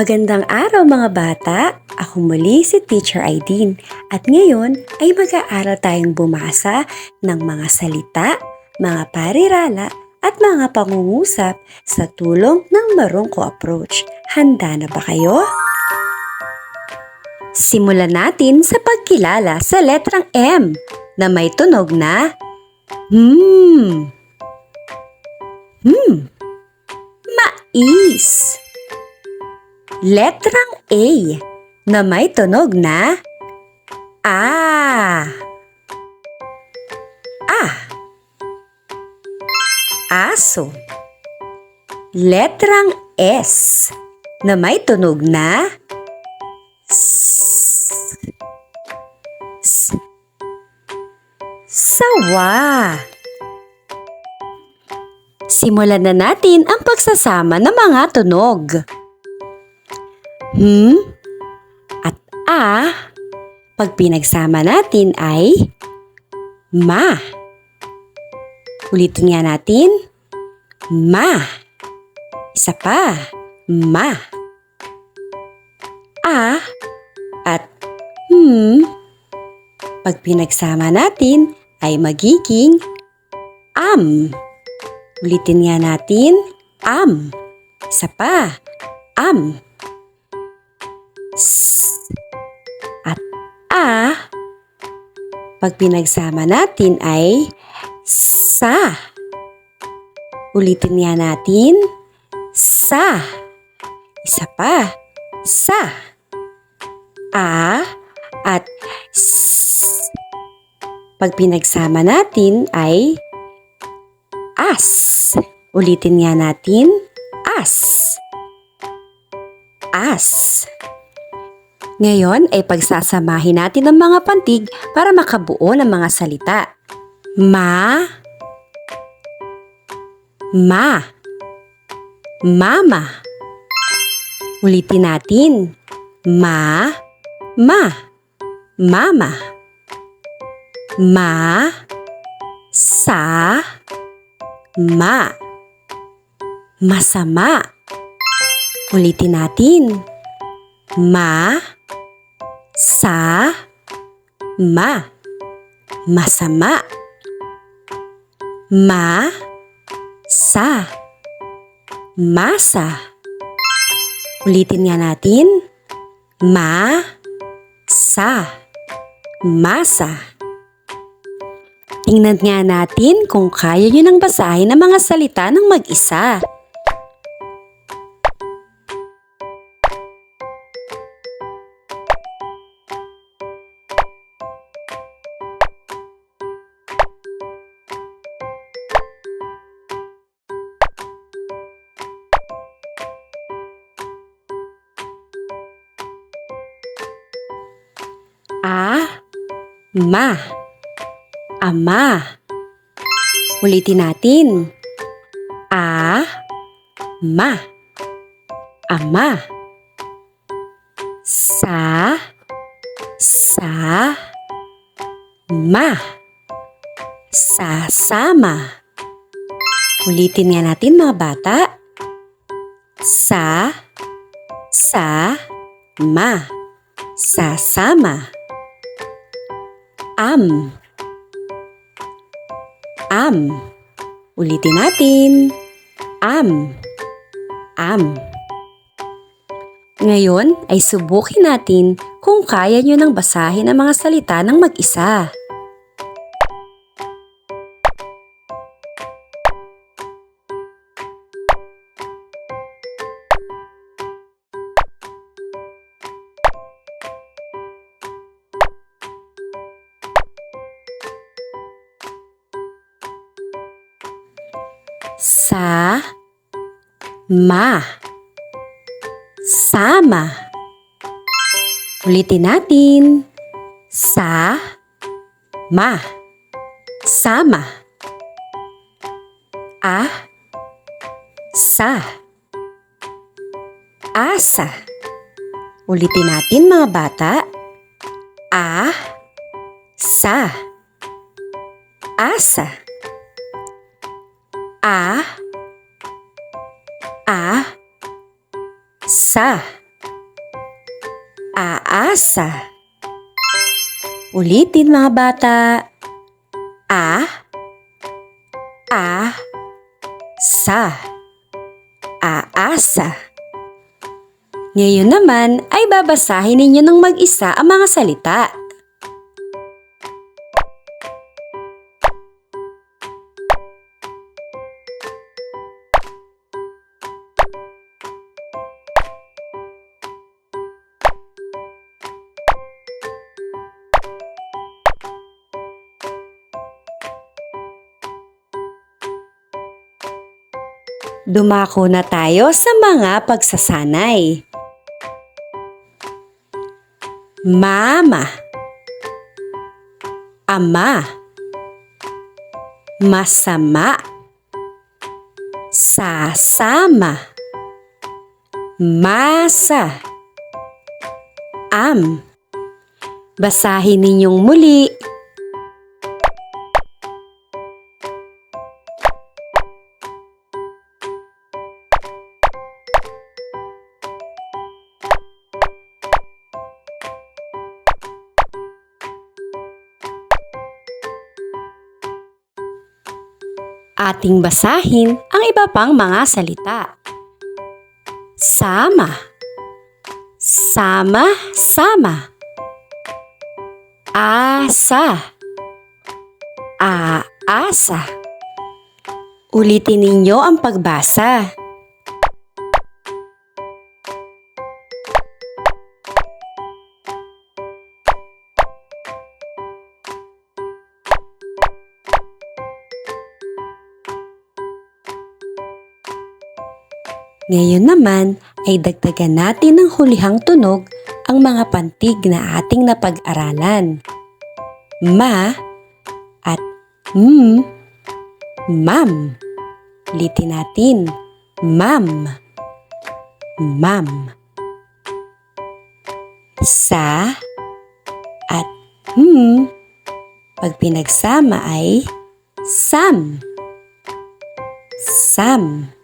Magandang araw mga bata! Ako muli si Teacher Aideen at ngayon ay mag-aaral tayong bumasa ng mga salita, mga parirala at mga pangungusap sa tulong ng Marungko Approach. Handa na ba kayo? Simulan natin sa pagkilala sa letrang M na may tunog na Hmm. Hmm. Mais. Letrang A na may tunog na A. A. Aso. Letrang S na may tunog na S. S. Sawa. Simulan na natin ang pagsasama ng mga tunog. Hmm at a pag pinagsama natin ay ma. Ulitin nga natin. Ma. Isa pa. Ma. A at hmm pag pinagsama natin ay magiging am. Ulitin nga natin. Am. Isa pa. Am. S. At A. Pag pinagsama natin ay sa. Ulitin nga natin. Sa. Isa pa. Sa. A. At S. Pag pinagsama natin ay as. Ulitin nga natin. As. As. Ngayon ay pagsasamahin natin ang mga pantig para makabuo ng mga salita. Ma. Ma. Mama. Ulitin natin. Ma. Ma. Mama. Ma. Sa. Ma. Masama. Ulitin natin. Ma. Sa. Ma. Masama. Ma. Sa. Masa. Ulitin nga natin. Ma. Sa. Masa. Tingnan nga natin kung kaya nyo nang basahin ang mga salita ng mag-isa. Ma. Ama. Ulitin natin. A. Ma. Ama. Sa. Sa. Ma. Sasama. Ulitin nga natin mga bata. Sa. Sa. Ma. Sasama. Am. Am. Ulitin natin. Am. Am. Ngayon ay subukin natin kung kaya nyo nang basahin ang mga salita ng mag-isa. Sa ma. Sama. Ulitin natin. Sa ma. Sama. A. Sa. Asa. Ulitin natin mga bata. A. Sa. Asa a a sa Aasa. Ulitin mga bata. A. A. Sa. Aasa. Ngayon naman ay babasahin ninyo ng mag-isa ang mga salita. Dumako na tayo sa mga pagsasanay. Mama. Ama. Masama. Sasama. Masa. Am. Basahin ninyong muli. Ating basahin ang iba pang mga salita. Sama. Sama, sama. Asa. Aasa. Ulitin ninyo ang pagbasa. Ngayon naman ay dagdagan natin ng hulihang tunog ang mga pantig na ating napag-aralan. Ma at m, mam. Litin natin. Mam. Mam. Sa at m, pag pinagsama ay sam. Sam.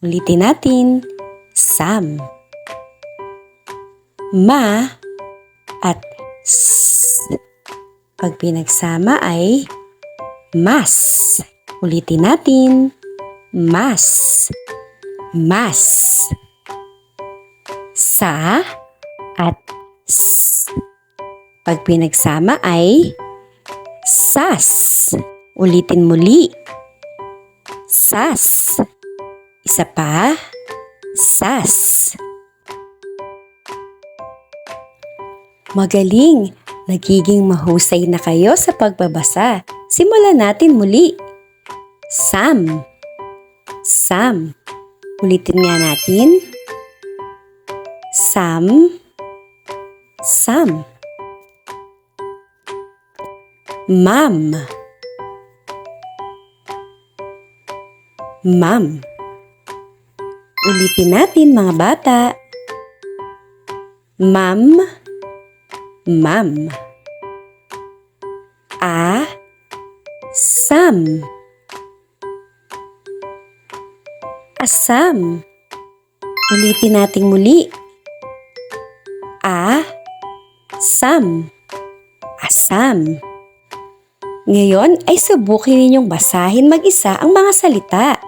Ulitin natin. Sam. Ma at s. Pag pinagsama ay mas. Ulitin natin. Mas. Mas. Sa at s. Pag pinagsama ay sas. Ulitin muli. Sas. Isa pa. Sas. Magaling! Nagiging mahusay na kayo sa pagbabasa. Simulan natin muli. Sam. Sam. Ulitin nga natin. Sam. Sam. Ma'am. Ma'am. Ulitin natin mga bata. Ma'am. Ma'am. A. Sam. Asam. Ulitin natin muli. A. Sam. Asam. Ngayon ay subukin ninyong basahin mag-isa ang mga salita.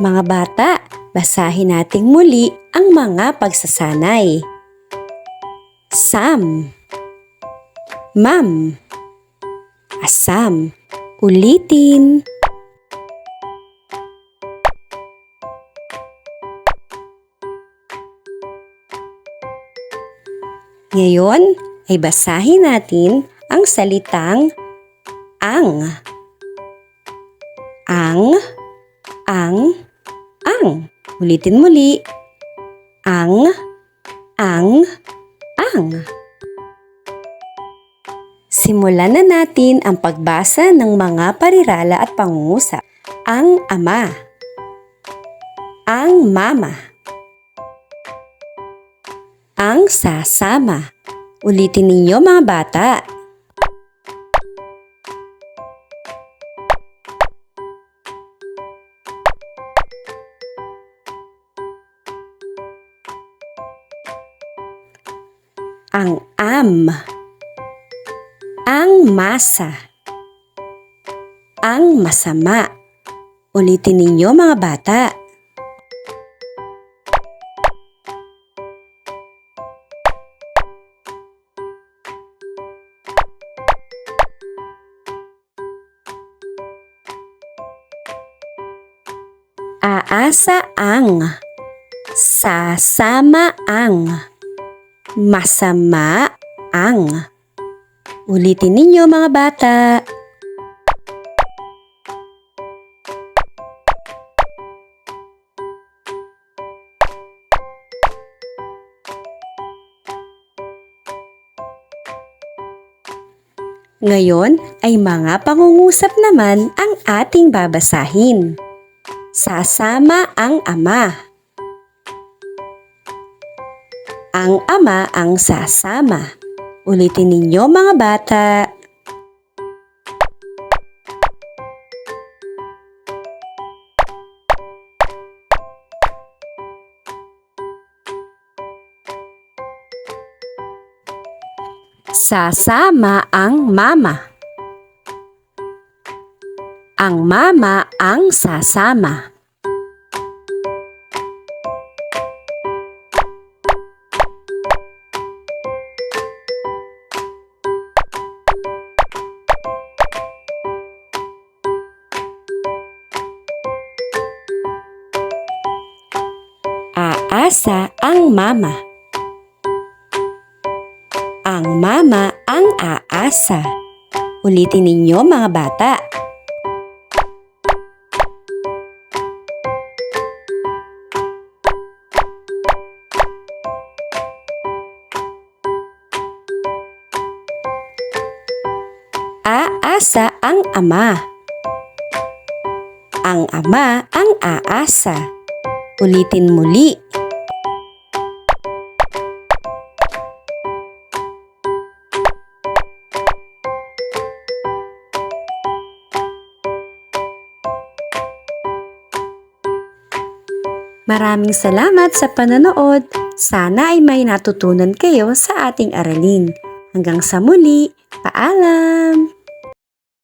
Mga bata, basahin nating muli ang mga pagsasanay. Sam Ma'am Asam Ulitin Ngayon ay basahin natin ang salitang ang. Ang, ang, ang. Ulitin muli. Ang, ang, ang. Simulan na natin ang pagbasa ng mga parirala at pangungusap. Ang ama. Ang mama. ang sasama. Ulitin ninyo mga bata. Ang am. Ang masa. Ang masama. Ulitin ninyo mga bata. Aasa ang. Sasama ang. Masama ang. Ulitin ninyo mga bata. Ngayon ay mga pangungusap naman ang ating babasahin. Sasama ang ama. Ang ama ang sasama. Ulitin ninyo mga bata. Sasama ang mama. Ang mama ang sasama. Aasa ang mama. Ang mama ang aasa. Ulitin ninyo mga bata. Aasa ang ama. Ang ama ang aasa. Ulitin muli. Maraming salamat sa panonood. Sana ay may natutunan kayo sa ating aralin. Hanggang sa muli, paalam!